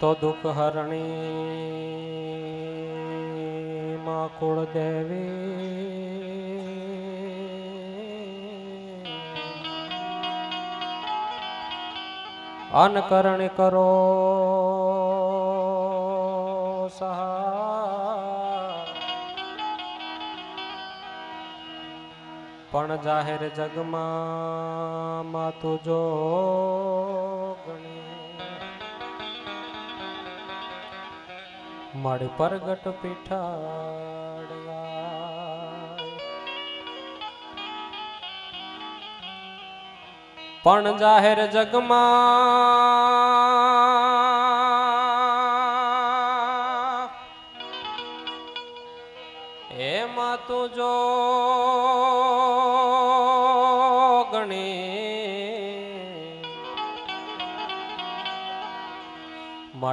તો દુઃખ હરણી માં કુળ દેવી. અનકરણી કરો પણ જાહેર જગમાં માતું જો મારી પ્રગટ પીઠાડવા પણ જાહેર જગમાં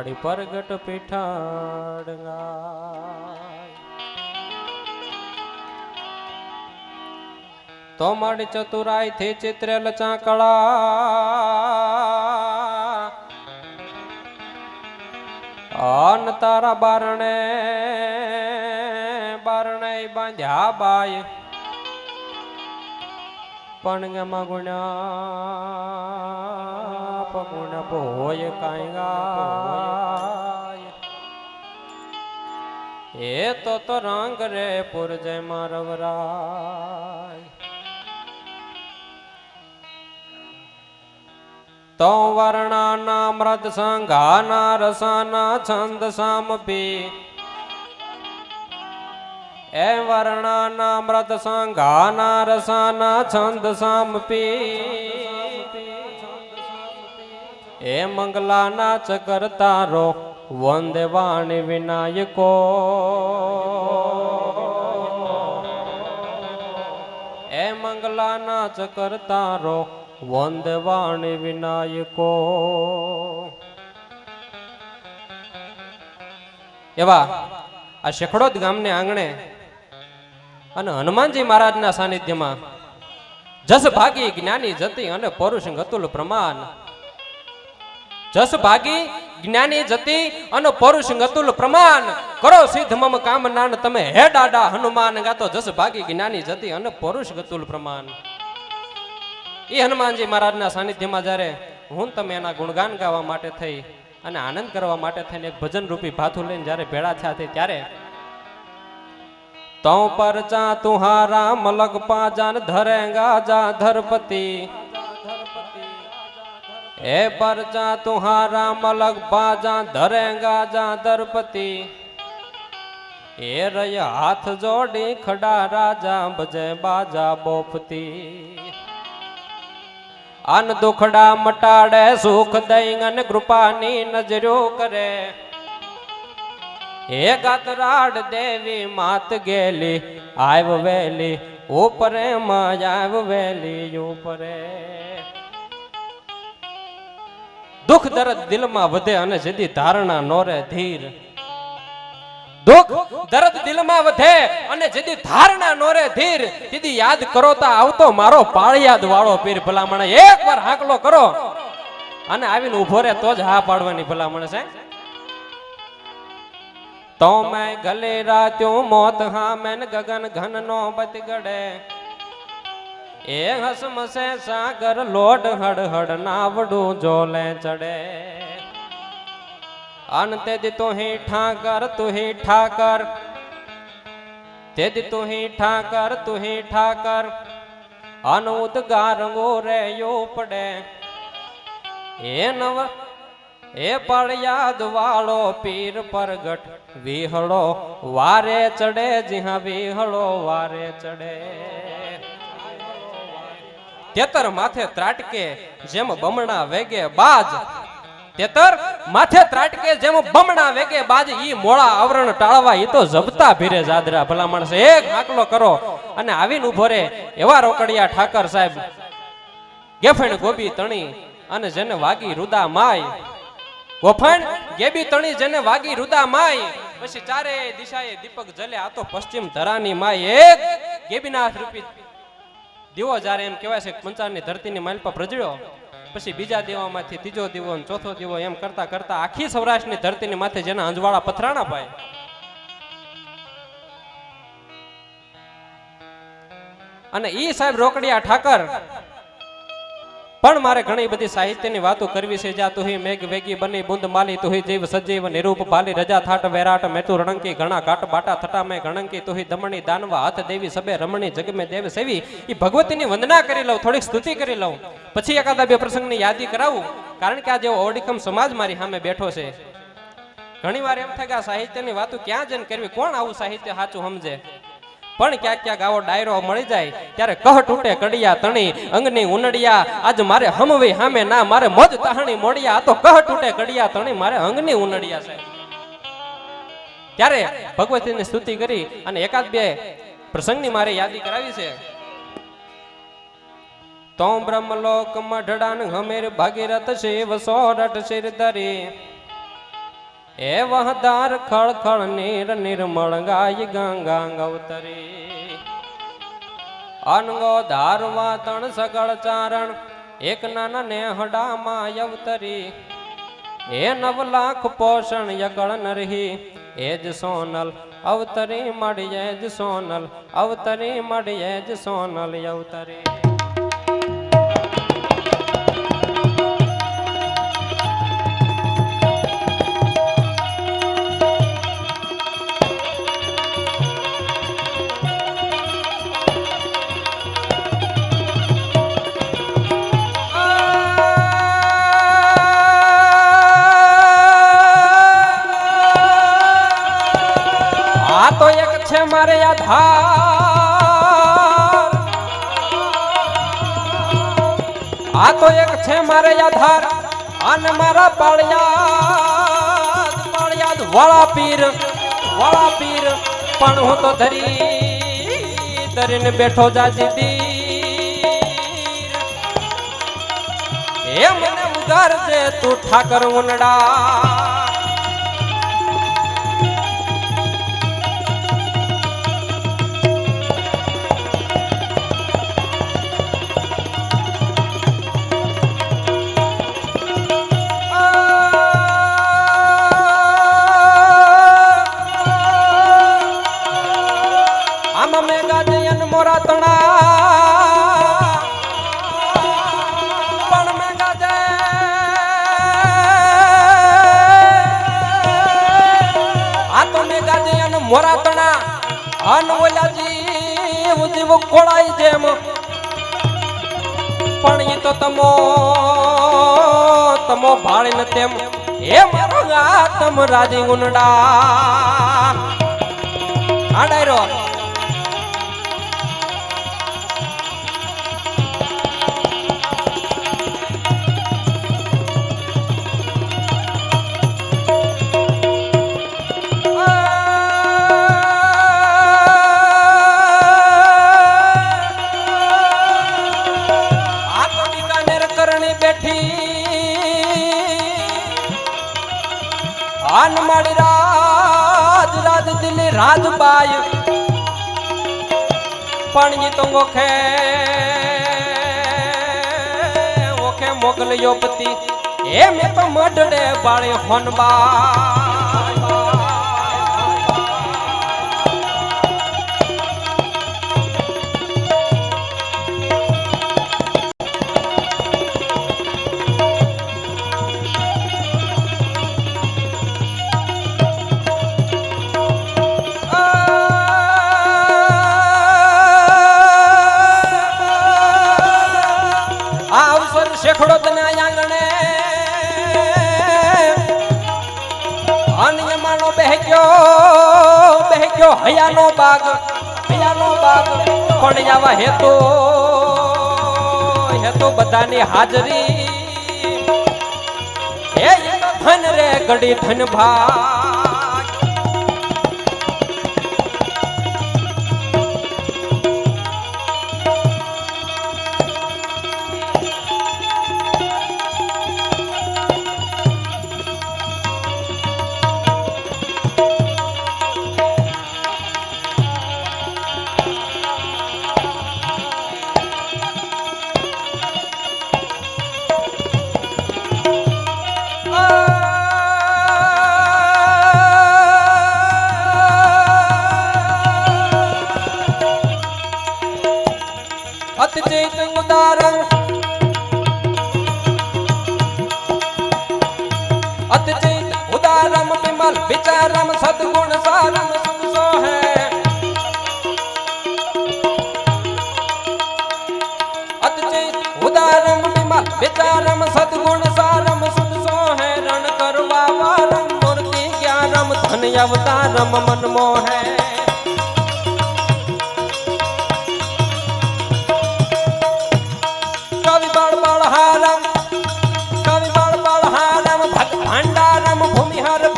મારી પરગટ પીઠાડંગાય તો મારી ચતુરાઈ થી ચિત્રેલ ચાકળા. અન તારા બારણે બારણે બાંધ્યા બાય. પણ ગમાં ગુણ્યા પગુણ ભોય કાંઈ એ તો તો રંગ રે પુરજય મારવરાય તો વર્ણાના મૃત સંઘાના રસાના છંદ સામપી એ વર્ણાના મૃત સંઘાના રસાના છંદ સામપી એ મંગલાના ચકર તારો વંદે વાણી વિનાયકો. એ મંગલાના ચકર રો વંદે વાણી વિનાયકો. એવા, આ શેખડોદ ગામને આંગણે અને હનુમાનજી મહારાજના સાનિધ્યમાં જસ ભાગી જ્ઞાની જતી અને પૌરુષ અતુલ પ્રમાણ જસ ભાગી જ્ઞાની જતી અને પરુષ ગતુલ પ્રમાણ કરો સિદ્ધ મમ કામ નાન તમે. હે ડાડા હનુમાન, ગાતો જસ ભાગી જ્ઞાની જતી અને પરુષ ગતુલ પ્રમાણ. એ હનુમાનજી મહારાજના સાનિધ્યમાં જ્યારે હું તમે એના ગુણગાન ગાવા માટે થઈ અને આનંદ કરવા માટે થઈને એક ભજન રૂપી ભાથું લઈને જ્યારે ભેળા થયા તે ત્યારે તો પરચા તુહારા મલક પાજાન ધરેગા જા ધરપતિ. એ પરચા તુહારા મલક પાજા ધરેંગા જા ધરપતિ એ રય હાથ જોડી ખડા રાજા ભજે બાજા બોપતી અન દુખડા મટાડે સુખ દઈ અને કૃપાની નજરો કરે હે ગાતરાડ દેવી માત ગેલી આવ વેલી ઉપરે માં આવ વેલી ઉપરે દુઃખ દર્દ દિલમાં વધે અને જેથી ધારણા નોરે ધીર. ધીર. તેથી કરો અને આવીને ઊભો રે તો હા પાડવાની ભલામણ છે. તો મેં ગલે રાત્યો મોત હા મેન ગગન ઘન નો બત ગડે એ હસમસે સાગર લોટ હડ હડ નાવડું જોલે ચડે. અન તેદી તુહી ઠાકર તુહી ઠાકર. તેજ તુહી ઠાકર તુહી ઠાકર. અન ઉદગાર રે યો પડે. એ નવ, એ પડયાદ વાળો પીર પરગટ વિહળો, વારે ચડે, જ્યાં વિહળો વારે ચડે. તેતર માથે ત્રાટકે જેમ બમણા વેગે બાજ. તેતર માથે ત્રાટકે જેમ બમણા વેગે બાજ. ઈ મોળા આવરણ ટાળવા ઈ તો જબતા ભીરે જાદરા. ભલા માણસ એક આકલો કરો અને આવીને ઊભો રે એવા રોકડિયા ઠાકર સાહેબ. ગેફણ ગોબી તણી અને જેને વાગી રુદા માય. ગોફણ ગેબી તણી જેને વાગી રુદા માય. પછી ચારે દિશાએ દીપક જલે, આ તો પશ્ચિમ ધરાની માય. એક ગેબીનાથ રૂપી દીવો જ્યારે એમ કહેવાય છે પંચાળની ધરતીની માલ પર પ્રજળ્યો, પછી બીજા દેવામાંથી ત્રીજો દીવો ચોથો દીવો એમ કરતા કરતા આખી સૌરાષ્ટ્રની ધરતીની માથે જેના અંજવાળા પથરાણા ભાઈ. અને ઈ સાહેબ રોકડિયા ઠાકર પણ મારે ઘણી બધી સાહિત્યની વાતો કરવી છે, જા તુહી મેઘ વેગી બની બુંદ માલી, તુહી જીવ સજીવ નિરૂપ ભાલી, રજા થાટ વેરાટ મેતુ રણંકી, ઘણા કાટ બાટા થટા, મેં ગણંકી, તુહી દમણી, દાનવા, હાથ દેવી, સબે રમણી, જગમે દેવ સેવી. ઈ ભગવતીની વંદના કરી લઉં, થોડીક સ્તુતિ કરી લઉં. પછી એકાદા બે પ્રસંગની યાદી કરાવું, કારણ કે આ જેવો ઓડિકમ સમાજ મારી સામે બેઠો છે. ઘણી વાર એમ થાય કે આ સાહિત્યની વાતો ક્યાં જઈને કરવી? કોણ આવું સાહિત્ય સાચું સમજે? પણ ક્યાંક ક્યાંક આવો ડાયરો મળી જાય, ત્યારે કહ તૂટે કડિયા તણી, અંગની ઉનડિયા, આજ મારે હમવી હામે ના, મારે મોજ તાહણી મોડિયા તો કહ તૂટે કડિયા તણી, મારે અંગની ઉનડિયા છે. ત્યારે ભગવતીની સ્તુતિ કરી અને એકાદ બે પ્રસંગની મારે યાદી કરાવી છે. તો બ્રહ્મલોક મઢડાન હમેર ભાગીરથ શિવ સોરઠ શિર ધરી. એ વહદાર ખળખળ ખળ નીર નિર્મળ ગાય ગંગા ગૌતરી અનગો ધારવા તણ સગળ ચારણ, એક નાના ને હડામાં અવતરી. એ નવ લાખ પોષણ યગળ નરહી, એ જ સોનલ અવતરી મળી, એ જ સોનલ અવતરી મળી જ સોનલ અવતરી. છે આ તો એક છે મારે આધાર. અને મારા પાળિયા પાળિયાદ વાળા પીર વાળા પીર. પણ હું તો ધરી ધરીને બેઠો જાજી દીર એ મને ઉગારજે તું ઠાકર ઉનડા તેમ હે મારો ગાતમ રાજી ગુંડા. આ રાજબાઈ પણ તો ઓખે ઓખે મોગલ્યો પતિ. એ મેં તો મઢડે બાળે હોનબા હયાનો બાગ હયાનો બાગ આવા હેતો હેતો બધાની હાજરી. હે ધન રે ગડી ધન ભાગ.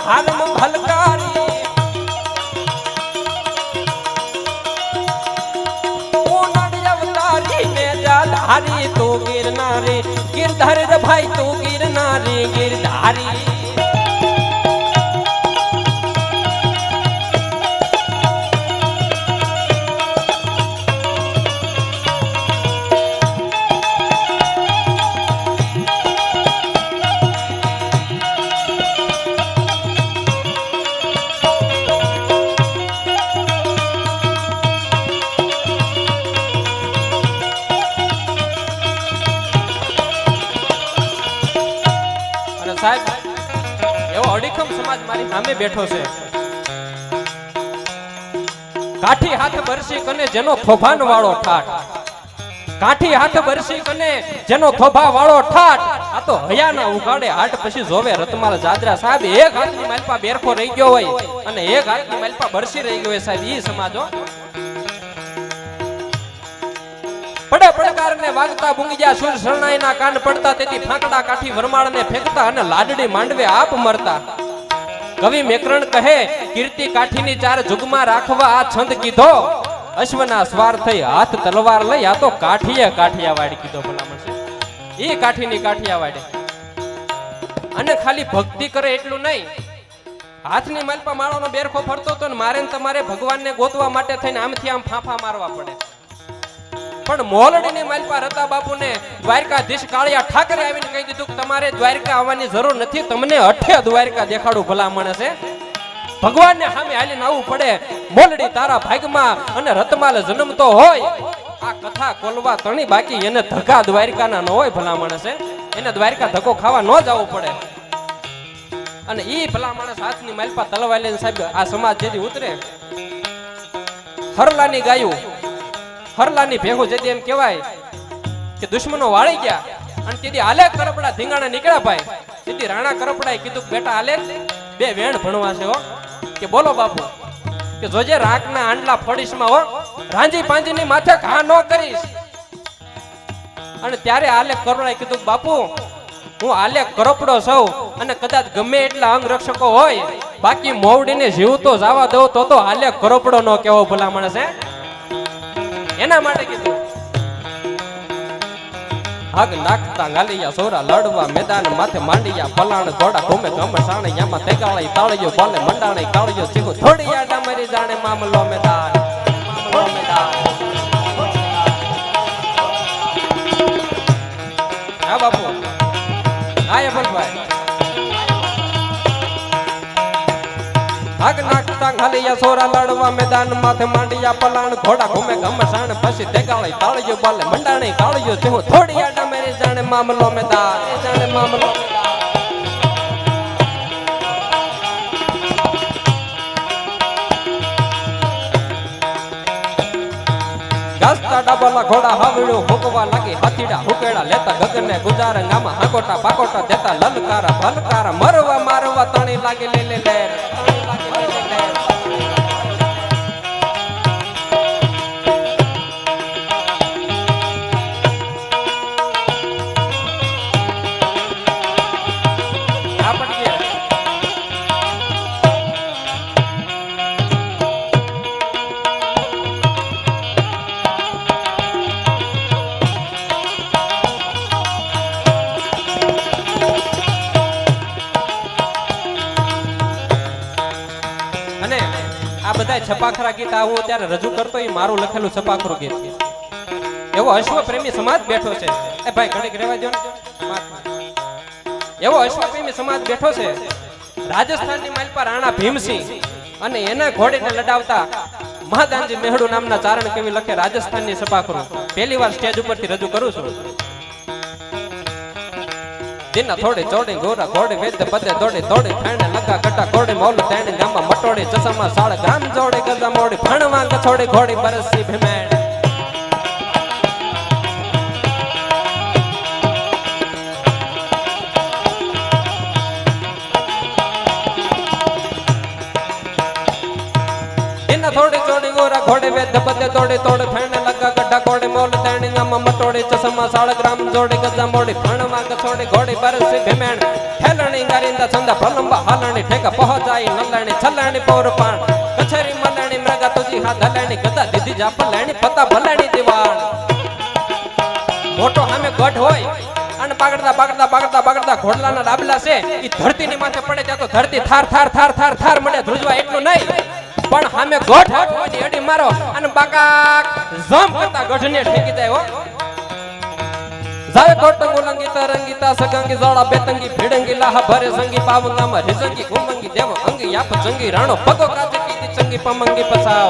હલમ હલકારી હારી તો ગિરનારી ગિરધારી ભાઈ તો ગિરનારી ગિરધારી. સામે બેઠો છે. કાઠી હાથ બરસી કને જેનો થોભાન વાળો ઠાઠ કાઠી હાથ બરસી કને જેનો થોભા વાળો ઠાટ. આ તો હયાના ઉગાડે હાટ પછી જોવે રતમાલ જાદરા સાહેબ, એક હાથની માલપા બેરખો રહી ગયો હોય અને એક હાથની માલપા બરસી રહી ગયો હોય સાહેબ, ઈ સમાજો. પડે પડકારને વાગતા બુંગિયા સુર શરણાઈના કાન પડતા, તેથી ફાંકડા કાઠી વરમાળને ફેંકતા અને લાડડી માંડવે આપ મરતા. કવિ મેકરણ કહે, કીર્તિ કાઠીની ચાર જુગમાં રાખવા આ છંદ કીધો. અશ્વના સ્વાર થઈ હાથ તલવાર લઈ, આ તો કાઠીએ કાઠિયાવાડ કીધો ભલામણ એ કાઠીની કાઠિયાવાડે. અને ખાલી ભક્તિ કરે એટલું નહીં. હાથની માલપા માળાનો બેરખો ફરતો હતો ને મારે તમારે ભગવાનને ગોતવા માટે થઈને આમથી આમ ફાંફા મારવા પડે. પણ મોલડીની માલપા રતા બાપુને દ્વારકાધીશ કાળિયા ઠાકરે આવીને કહી દીધું કે તમારે દ્વારકા આવવાની જરૂર નથી, તમને અઠે દ્વારકા દેખાડું ભલા માણસે. ભગવાનને સામે હાલીને આવવું પડે. મોલડી તારા ભાગમાં અને રતમાલ જન્મતો હોય. આ કથા કોલવા તણી બાકી, એને ધક્કા દ્વારિકાના ન હોય ભલા માણસે. એને દ્વારકા ધક્કો ખાવા ન જવું પડે. અને ઈ ભલા માણસ હાથની માલપા તલવા લઈને સાહેબ આ સમાજ જેથી ઉતરે. હરલાની ગાયું. હરલાની ભેગું જતી એમ કહેવાય કે દુશ્મનો વાળી ગયા. અને તેથી આલે કરપડા ધીંગાણા નીકળ્યા ભાઈ. તેથી રાણા કરપડાએ કીધું, બેટા આલે બે વેણ ભણવા છે કે બોલો બાપુ, કે જોજે રાખના આંડલા ફડીશમાં હો, રાંજી પાંજીની માથે ઘા ન કરીશ. અને ત્યારે આલે કરપડાએ કીધું, બાપુ, હું આલે કરપડો સૌ અને કદાચ ગમે એટલા અંગ રક્ષકો હોય, બાકી મોવડીને જીવતો જવા દઉં તો તો આલે કરપડો નો કેવો ભલા માણસ. હે એના માટે કીધું આગ નાખતા ગાલિયા સોરા લડવા મેદાન માથે માંડિયા, પલાણ ઘોડા ઘૂમે ઘમસાણે યામાં તેગાળાઈ તાળિયો ભલે મંડાણી કાળિયો ચીકો થોડી યાદ અમારી જાણે મામલો મેદાન હા બાપુ, હા, એ ભાઈ હગ નાખતા ખાલિયા સોરા લડવા મેદાન માથે માંડિયા પલાણ, ઘોડા ઘુમે ઘમસાણ, પછી તેગાળી તાળિયો બોલે, મંડાણી કાળિયો ચીકુ થોડી આડા અમારી જાણે મામલો મેદાન જાણે મામલો ગાસ્તા ઘોડા હાવડ્યો હુકવા લાગી, હાથીડા હુકેડા લેતા ગગને ગુજાર ગામા હાકોટા પાકોટા દેતા, લલકારા ભલકારા, મરવા મારવા તણી લાગી, લે લે લે છપાખરા ગીત આવું હું અત્યારે રજૂ કરતો એ મારું લખેલું છપાખરું ગીત. છે. એવો અશ્વ પ્રેમી સમાજ બેઠો છે. એ ભાઈ ઘડીક રહેવા દો એવો અશ્વ પ્રેમી સમાજ બેઠો છે. રાજસ્થાનની માલપા રાણા ભીમસિંહ અને એના ઘોડીને લડાવતા મહાદાનજી મેહડુ નામના ચારણ કવિ લખે રાજસ્થાનની સપાખરું પહેલી વાર સ્ટેજ ઉપરથી રજૂ કરું છું. દિના થોડી ચોડી, ગોરા ઘોડી, વેદ પદે દોડી દોડી, ફેણે લગા કટા ઘોડી, મોલ તેણે ગામમાં મટોડી, ચસમા સાળ ગ્રામ જોડી, ગજા મોડી, ફણવા કછોડી ઘોડી, બરસી ભીમેણ. ಥೋಡಿ ಚೋಡಿ ಗೋರ ಘೋಡೆ ವೇದ ಬದ್ದೆ ತೋಡಿ ತೋಡಿ ಫೆಣ್ಣೆ ಲಗ್ಗ ಗಡ್ಡ ಕೋಡಿ ಮೌಲ ತೇಣಿ ನಮ್ಮ ಮಟೋಡಿ ಚಸಮ ಸಾಳ ಗ್ರಾಮ ಜೋಡಿ ಗಜ್ಜ ಮೋಡಿ ಫಣವಾಗ ಚೋಡಿ ಘೋಡಿ ಬರಸಿ ಭೀಮೇಣ ಹೆಲಣಿ ಗರಿಂದ ಚಂದ ಪ್ರಲಂಬ ಹಾಲಣಿ ಠೇಕ ಪಹಚಾಯಿ ನಲ್ಲಣಿ છલણી પૌર પાણ કછેરી મલણી મૃગા તુજી હા ધલણી ગદા દીધી જા પલણી પતા ભલણી દિવાણ મોટો સામે ગઢ હોય અને પાગડતા પાગડતા પાગડતા પાગડતા ઘોડલાના ડાબલા છે ઈ ધરતીની માથે પડે ત્યાં તો ધરતી થાર થાર થાર થાર થાર મને ધ્રુજવા એટલું નહીં પણ સામે હોય ને એડી મારો અને બાકા જમ કરતા ગઢને ઠેકી જાય હો. જાવે કોટંગો લંગીતા રંગીતા સગંગી જોડા બેતંગી, ભીડંગી, લાહ ભરે સંગી પાવંગામાં રિસંગી કુમંગી દેવ અંગી યાપ જંગી, રાણો પગો કાચે કીધી ચંગી, પમંગી પસાવ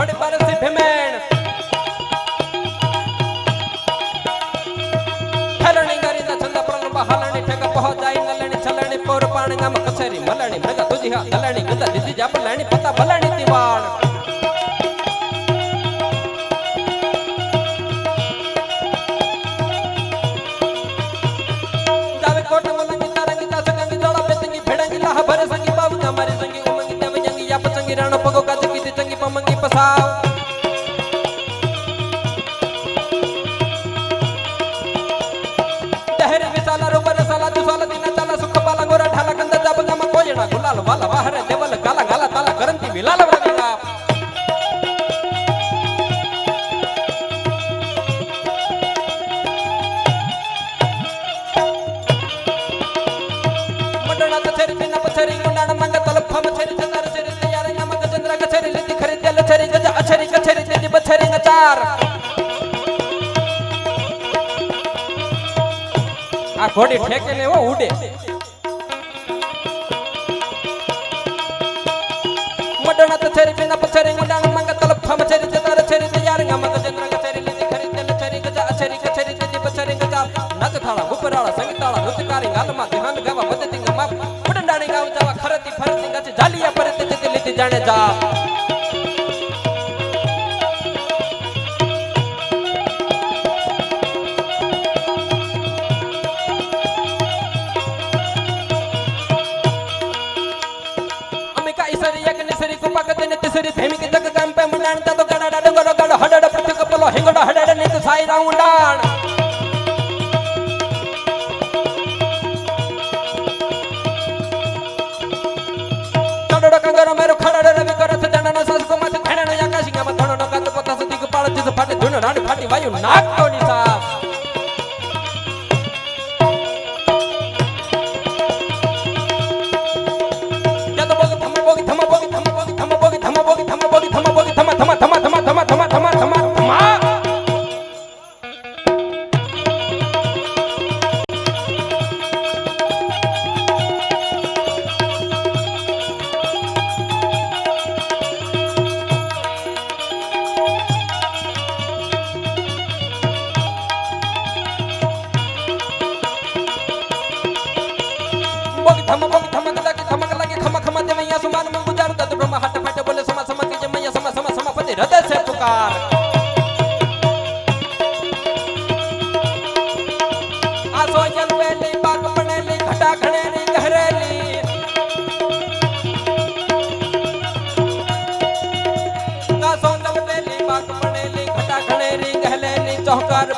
ભડ પરસી ભીમેણ ઠલણી ગરી ના છંદ પ્રલંબ હલણી ઠેક પહોંચાઈ નલણી છલણી પોર પાણી નામ કસરી મલણી મૃગ તુજી હા દલણી ગંદા દીધી જાપ લાણી પતા ભલાણી દિવાળ ભેડા ભરે સંગી બાબુ તમારી સંગી ઉમંગી તમે જંગી યા પસંગી રાણો પગો કાચકી તે ચંગી પમંગી বসাও આ ઘોડી ઠેકે લેવો ઉડે. મડણા તો છેરી પીના પછેરી મંગ તલફ તલફા મછેરી ચંદાર છેરી તૈયાર ગમ ગજેન્દ્ર કચેરી લીધી ખરીદેલ છેરી ગજા અછેરી કચેરી તેજી બછેરી ગજા. નાચ થાળા ઉપરાળા, સંગીતાળા નૃત્યકારી ગાલમાં ધ્યાન ગાવા મદતી ગમા ઉડંડાણી ગાવ જવા, ખરતી ફરતી ગાચી જાલિયા પરતે જતી લીધી, જાણે જા. ઈશ્વરી ધેમી તક કંપે મંડાણતા તો ગડા ડાડો ગડો ગડો હડડ પટક પલો હેંગડો હડડ ને તો સાઈ રા ઉંડાણ તડડો કંગરો મેરો ખડડ રવિ કરત દણનો સસકો મત ખણણ આકાશિંગા મત ધણો ગત પતસ દીક પાળ દિસ ફાટે ધુણ રાડ ફાટી વાયુ નાક તો ની બોગી થમ બોગી થમ કલાકી થમ કલાકી ખમ ખમ તે મૈયા સુમાનમાં ગુજાર તત બ્રહ્મ હટ ફટ બોલે સમા સમા કે મૈયા સમા સમા સમા પતિ હૃદય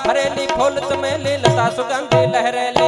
ભરેલી ફૂલ ચમેલી લતા સુગંધી લહેરેલી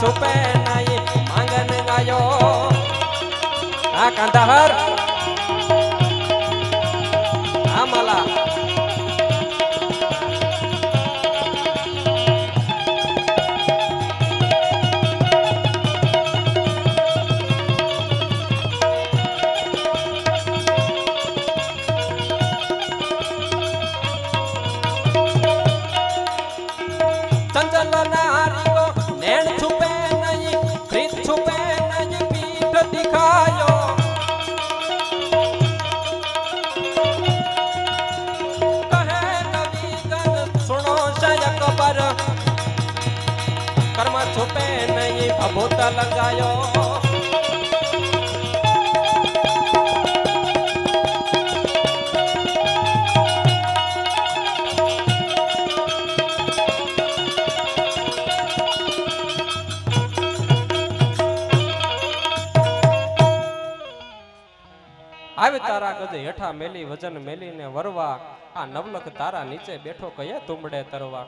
છુપે નહીં માંગન ગાયો આ કાંધાર અભોત તારા ગજે હેઠા મેલી, વજન મેલીને વરવા. આ નવલખ તારા નીચે બેઠો કયા તુંબડે તરવા.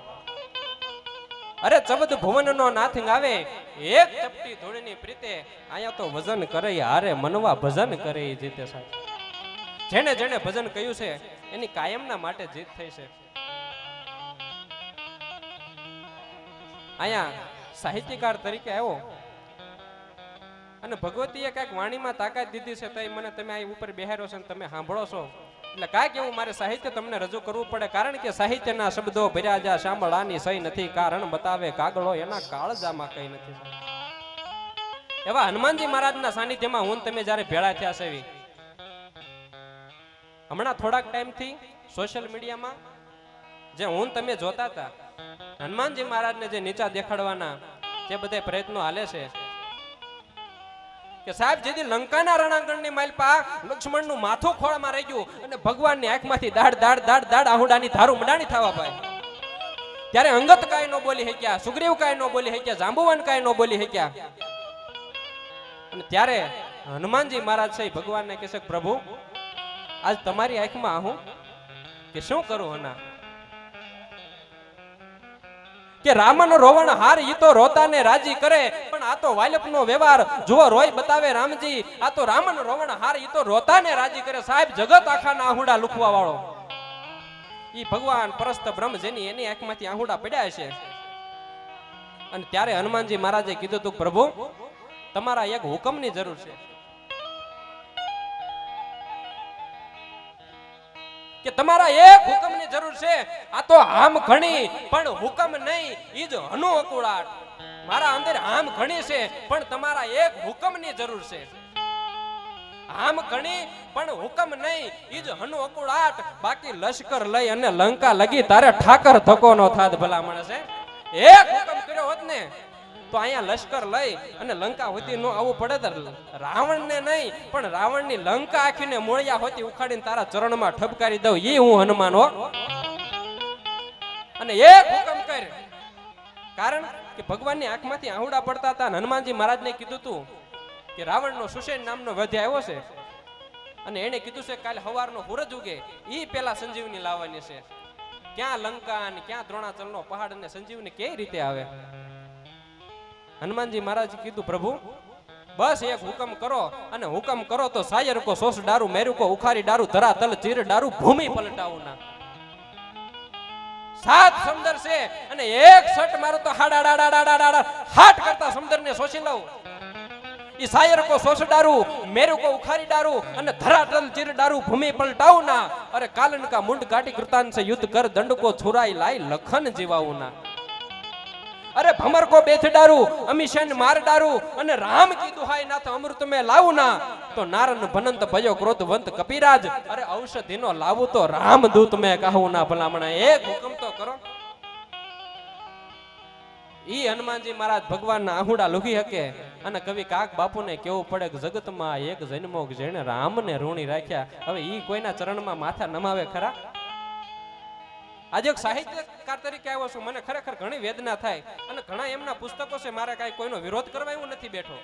અરે ચબદ ભુવનનો નાથિંગ આવે. એક ચપટી ધૂળની પ્રીતે અહીંયા તો વજન કરે, હારે મનવા ભજન કરે જીતે સાહેબ. જેને જેને ભજન કહ્યું છે, એની કાયમના માટે જીત થઈ છે. અહીંયા સાહિત્યકાર તરીકે આવ્યો. અને ભગવતીએ કાંઈક વાણીમાં તાકાત દીધી છે, તો મને તમે અહીં ઉપર બેહાર્યો છે તમે સાંભળો છો. એટલે કાંઈક એવું મારે સાહિત્ય તમને રજૂ કરવું પડે, કારણ કે સાહિત્યના શબ્દો ભર્યા જા સાંભળાની સહી નથી. કારણ બતાવે કાગળો એના કાળજામાં કઈ નથી. એવા હનુમાનજી મહારાજના સાનિધ્યમાં હું તમે જ્યારે ભેળા થયા છે હમણાં થોડાક ટાઈમથી સોશિયલ મીડિયામાં જે હું તમે જોતા હતા, હનુમાનજી મહારાજને જે નીચા દેખાડવાના જે બધા પ્રયત્નો હાલે છે કે સાહેબ, જેથી લંકાના રણાંગણની માલપા લક્ષ્મણનું માથું ખોળામાં રહી ગયું અને ભગવાનની આંખમાંથી દાડ દાડ દાડ દાડ આહુડાની ધારું મડાણી થવા ભાઈ ત્યારે અંગત કાય નો બોલી શક્યા, સુગ્રીવ કાંઈ નો બોલી શક્યા, જાંબુવાન કાય નો બોલી શક્યા. અને ત્યારે હનુમાનજી મહારાજ છે ભગવાનને કહેશે પ્રભુ, આજ તમારી આંખમાં આહું કે શું કરું હના? કે રામનો રોવણ હાર ઈ તો રોતાને રાજી કરે, પણ આ તો વાલપનો વ્યવહાર. જુઓ, રોય બતાવે રામજી, આ તો રામનો રોવણ હાર ઈ તો રોતાને રાજી કરે. સાહેબ, જગત આખાના આહુડા લુખવા વાળો. ઈ ભગવાન પરસ્ત બ્રહ્મ જેની એની આંખમાંથી આહુડા પડ્યા છે. અને ત્યારે હનુમાનજી મહારાજે કીધું તું, પ્રભુ, તમારા એક હુકમની જરૂર છે. કે તમારા એક હુકમની જરૂર છે. આ તો આમ ઘણી, પણ હુકમ નહીં, ઈ હનુ અકુળાટ. મારા અંદર આમ ઘણી છે, પણ તમારા એક હુકમની જરૂર છે. આમ ઘણી, પણ હુકમ નહીં, ઈ હનુ અકુળાટ. બાકી લશ્કર લઈ અને લંકા લગી તારે ઠાકર ધક્કો નો થાત ભલા માણસે. એક હુકમ કર્યો હોત ને તો અહીંયા લશ્કર લઈ અને લંકા હોતી નો આવવું પડે તો રાવણને નહીં, પણ રાવણની લંકા આખીને મોળિયા હોતી ઉખાડીને તારા ચરણમાં ઠપકારી દઉં એ હું હનુમાન અને એક હુકમ કર. કારણ કે ભગવાનની આંખમાંથી આહુડા પડતા હતા હનુમાનજી મહારાજને કીધું તું કે રાવણનો સુષેન નામનો વધ આવ્યો છે. અને એને કીધું છે કાલે સવારનો હુરજ ઉગે એ પેલા સંજીવની લાવવાની છે. ક્યાં લંકા અને ક્યાં દ્રોણાચલનો પહાડ અને સંજીવની કઈ રીતે આવે? હનુમાનજી મહારાજ કીધું, પ્રભુ, બસ એક હુકમ કરો, અને હુકમ કરો તો સાયર કો સોસ ડારું મેરુ કો ઉખારી ડારું ધરા ચીર ડારું ભૂમિ પલટાવું ના સાત સમંદર છે, અને એક શટ મારો તો હાડા હાટ કરતા સમંદર ને શોષી લઉં. ઈ સાયર કો સોસ ડારું મેરુ કો ઉખારી ડારું અને ધરા તલ ચીર ડારું ભૂમિ પલટાવું ના અરે કાલન કા મુંડ કાટી કૃતાન સે યુદ્ધ કર, દંડ કો છુરાઈ લાઈ લખન જીવાવું ના અરે ભમરકો બેથડારું અમીશન મારડારું અને રામ કીધું, હાય નાથ અમૃત મેં લાવું ના. તો નારણ ભનંત ભયો ક્રોધવંત કપિરાજ, અરે ઔષધિનો લાવું તો રામ દૂત મેં કહું ના ભલામણા. એક હુકમ તો કરો. ઈ હનુમાનજી મહારાજ ભગવાનના આહુડા લુખી શકે અને કવિ કાક બાપુને કેવું પડે કે જગતમાં એક જન્મો જેણે રામને ઋણી રાખ્યા. હવે ઈ કોઈના ચરણમાં માથા નમાવે ખરા? આજે સાહિત્યકાર તરીકે આવ્યો છું. મને ખરેખર ઘણી વેદના થાય અને ઘણા એમના પુસ્તકો છે, મારે કાંઈ કોઈનો વિરોધ કરવા એવું નથી બેઠો.